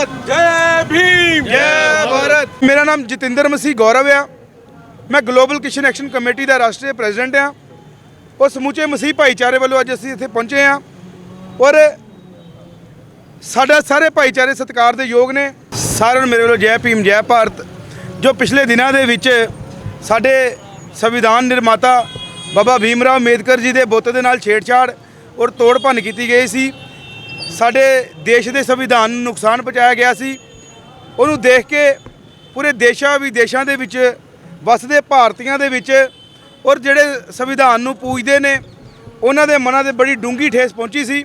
ਭਾਰਤ ਜੈ ਭੀਮ ਜੈ ਭਾਰਤ ਮੇਰਾ ਨਾਮ ਜਤਿੰਦਰ ਮਸੀਹ ਗੌਰਵ ਆ ਮੈਂ ਗਲੋਬਲ ਕਿਸ਼ਨ ਐਕਸ਼ਨ ਕਮੇਟੀ ਦਾ ਰਾਸ਼ਟਰੀ ਪ੍ਰੈਜ਼ੀਡੈਂਟ ਆ ਉਹ ਸਮੁੱਚੇ ਮਸੀਹ ਭਾਈਚਾਰੇ ਵੱਲੋਂ ਅੱਜ ਅਸੀਂ ਇੱਥੇ ਪਹੁੰਚੇ ਆ ਔਰ ਸਾਡਾ ਸਾਰੇ ਭਾਈਚਾਰੇ ਸਤਿਕਾਰ ਦੇ ਯੋਗ ਨੇ ਸਾਰਿਆਂ ਨੂੰ ਮੇਰੇ ਵੱਲੋਂ ਜੈ ਭੀਮ ਜੈ ਭਾਰਤ ਜੋ ਪਿਛਲੇ ਦਿਨਾਂ ਦੇ ਵਿੱਚ ਸਾਡੇ ਸੰਵਿਧਾਨ ਨਿਰਮਾਤਾ ਬਾਬਾ ਭੀਮ ਰਾਓ ਅੰਬੇਦਕਰ ਜੀ ਦੇ ਬੁੱਤ ਦੇ ਨਾਲ ਛੇੜਛਾੜ ਔਰ ਤੋੜ ਭੰਨ ਕੀਤੀ ਗਈ ਸੀ ਸਾਡੇ ਦੇਸ਼ ਦੇ ਸੰਵਿਧਾਨ ਨੂੰ ਨੁਕਸਾਨ ਪਹੁੰਚਾਇਆ ਗਿਆ ਸੀ। ਉਹਨੂੰ ਦੇਖ ਕੇ ਪੂਰੇ ਦੇਸ਼ਾਂ ਵਿਦੇਸ਼ਾਂ ਦੇ ਵਿੱਚ ਵਸਦੇ ਭਾਰਤੀਆਂ ਦੇ ਵਿੱਚ ਔਰ ਜਿਹੜੇ ਸੰਵਿਧਾਨ ਨੂੰ ਪੂਜਦੇ ਨੇ, ਉਹਨਾਂ ਦੇ ਮਨਾਂ ਤੇ ਬੜੀ ਡੂੰਗੀ ਠੇਸ ਪਹੁੰਚੀ ਸੀ।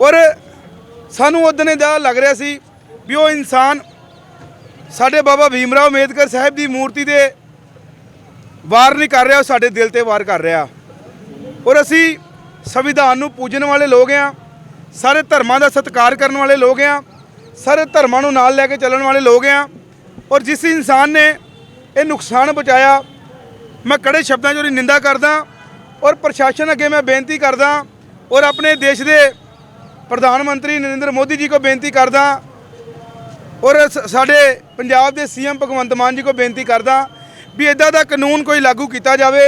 ਔਰ ਸਾਨੂੰ ਉਦਨੇ ਦਾ ਲੱਗ ਰਿਹਾ ਸੀ ਵੀ ਉਹ ਇਨਸਾਨ ਸਾਡੇ ਬਾਬਾ ਭੀਮ ਰਾਓ ਅੰਬੇਦਕਰ ਸਾਹਿਬ ਦੀ ਮੂਰਤੀ ਦੇ ਵਾਰ ਨਹੀਂ ਕਰ ਰਿਹਾ, ਉਹ ਸਾਡੇ ਦਿਲ ਤੇ ਵਾਰ ਕਰ ਰਿਹਾ। ਔਰ ਅਸੀਂ ਸੰਵਿਧਾਨ ਨੂੰ ਪੂਜਣ ਵਾਲੇ ਲੋਕ ਆ ਸਾਰੇ ਧਰਮਾਂ ਦਾ ਸਤਿਕਾਰ ਕਰਨ ਵਾਲੇ ਲੋਕ ਆ, ਸਾਰੇ ਧਰਮਾਂ ਨੂੰ ਨਾਲ ਲੈ ਕੇ ਚੱਲਣ ਵਾਲੇ ਲੋਕ ਆ। ਔਰ ਜਿਸ ਇਨਸਾਨ ਨੇ ਇਹ ਨੁਕਸਾਨ ਪਹੁੰਚਾਇਆ, ਮੈਂ ਕੜੇ ਸ਼ਬਦਾਂ 'ਚ ਉਹਦੀ ਨਿੰਦਾ ਕਰਦਾ ਔਰ ਪ੍ਰਸ਼ਾਸਨ ਅੱਗੇ ਮੈਂ ਬੇਨਤੀ ਕਰਦਾ ਔਰ ਆਪਣੇ ਦੇਸ਼ ਦੇ ਪ੍ਰਧਾਨ ਮੰਤਰੀ ਨਰਿੰਦਰ ਮੋਦੀ ਜੀ ਕੋ ਬੇਨਤੀ ਕਰਦਾ ਔਰ ਸ- ਸਾਡੇ ਪੰਜਾਬ ਦੇ ਸੀਐਮ ਭਗਵੰਤ ਮਾਨ ਜੀ ਕੋ ਬੇਨਤੀ ਕਰਦਾ ਵੀ ਇਦਾਂ ਦਾ ਕਾਨੂੰਨ ਕੋਈ ਲਾਗੂ ਕੀਤਾ ਜਾਵੇ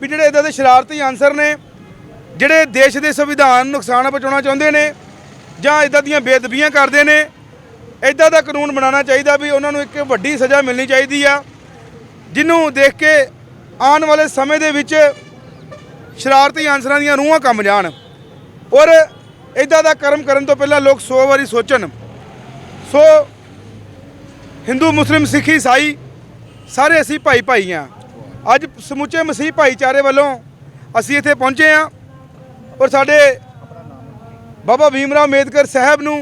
ਵੀ ਜਿਹੜੇ ਇਦਾਂ ਦੇ ਸ਼ਰਾਰਤੀ ਅਨਸਰ ਨੇ ਜਿਹੜੇ ਦੇਸ਼ ਦੇ ਸੰਵਿਧਾਨ ਨੂੰ ਨੁਕਸਾਨ ਪਹੁੰਚਾਉਣਾ ਚਾਹੁੰਦੇ ਨੇ ਜਾਂ ਇਦਾਂ ਦੀਆਂ ਬੇਅਦਬੀਆਂ ਕਰਦੇ ਨੇ ਇਦਾਂ ਦਾ ਕਾਨੂੰਨ ਬਣਾਉਣਾ ਚਾਹੀਦਾ ਵੀ ਉਹਨਾਂ ਨੂੰ ਇੱਕ ਵੱਡੀ ਸਜ਼ਾ ਮਿਲਣੀ ਚਾਹੀਦੀ ਆ, ਜਿਹਨੂੰ ਦੇਖ ਕੇ ਆਉਣ ਵਾਲੇ ਸਮੇਂ ਦੇ ਵਿੱਚ ਸ਼ਰਾਰਤੀ ਅਨਸਰਾਂ ਦੀਆਂ ਰੂਹਾਂ ਕੰਮ ਜਾਣ। ਔਰ ਇਦਾਂ ਦਾ ਕਰਮ ਕਰਨ ਤੋਂ ਪਹਿਲਾਂ ਲੋਕ 100 ਵਾਰੀ ਸੋਚਣ। ਸੋ ਹਿੰਦੂ, ਮੁਸਲਿਮ, ਸਿੱਖ, ਈਸਾਈ ਸਾਰੇ ਅਸੀਂ ਭਾਈ ਭਾਈ ਆ। ਅੱਜ ਸਮੁੱਚੇ ਮਸੀਹ ਭਾਈਚਾਰੇ ਵੱਲੋਂ ਅਸੀਂ ਇੱਥੇ ਪਹੁੰਚੇ ਆ। ਔਰ ਸਾਡੇ ਬਾਬਾ ਭੀਮਰਾਵ ਅੰਬੇਦਕਰ ਸਾਹਿਬ ਨੂੰ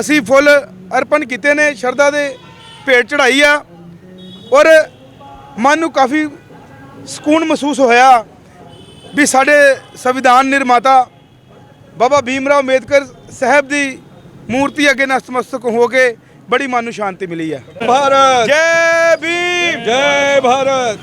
ਅਸੀਂ ਫੁੱਲ ਅਰਪਣ ਕੀਤੇ ਨੇ ਸ਼ਰਧਾ ਦੇ ਭੇਟ ਚੜਾਈ ਆ। ਔਰ ਮਨ ਨੂੰ ਕਾਫੀ ਸਕੂਨ ਮਹਿਸੂਸ ਹੋਇਆ ਵੀ ਸਾਡੇ ਸੰਵਿਧਾਨ ਨਿਰਮਾਤਾ ਬਾਬਾ ਭੀਮਰਾਵ ਅੰਬੇਦਕਰ ਸਾਹਿਬ ਦੀ ਮੂਰਤੀ ਅੱਗੇ ਨਤਮਸਤਕ ਹੋ ਕੇ ਬੜੀ ਮਨ ਨੂੰ ਸ਼ਾਂਤੀ ਮਿਲੀ ਹੈ ਭਾਰਤ ਜੈ ਭੀਮ! ਜੈ ਭਾਰਤ!